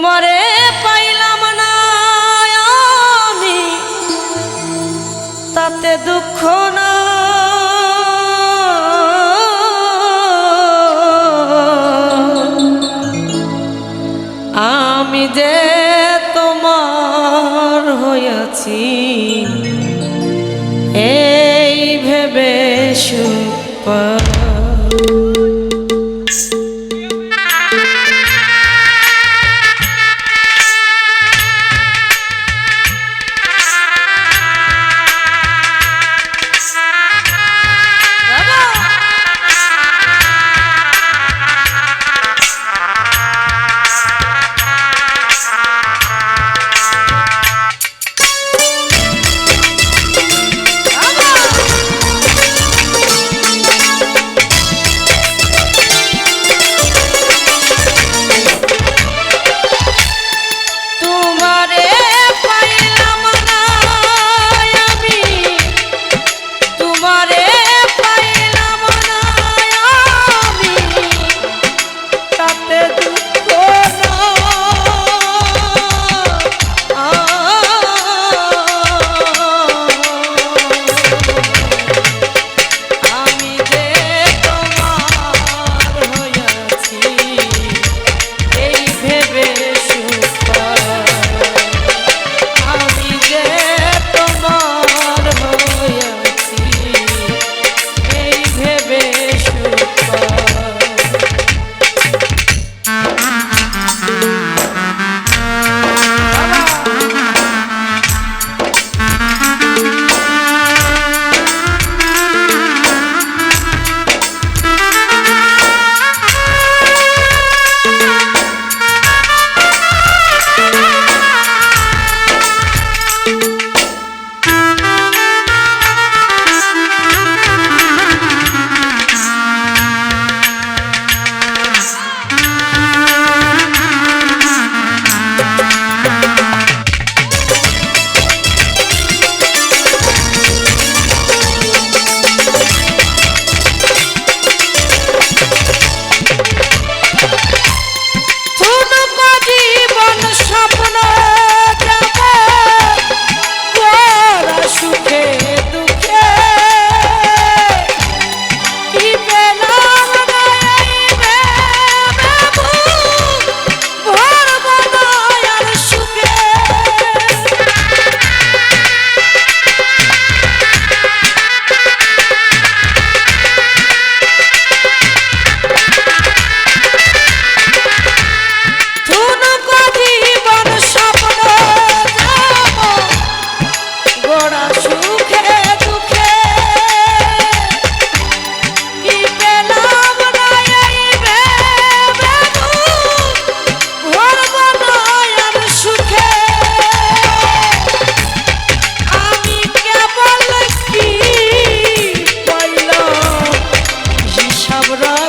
তোমারে পাইলাম না তাতে দুঃখ না। আমি যে তোমার হইয়াছি এই ভেবে সুখ পা আমরা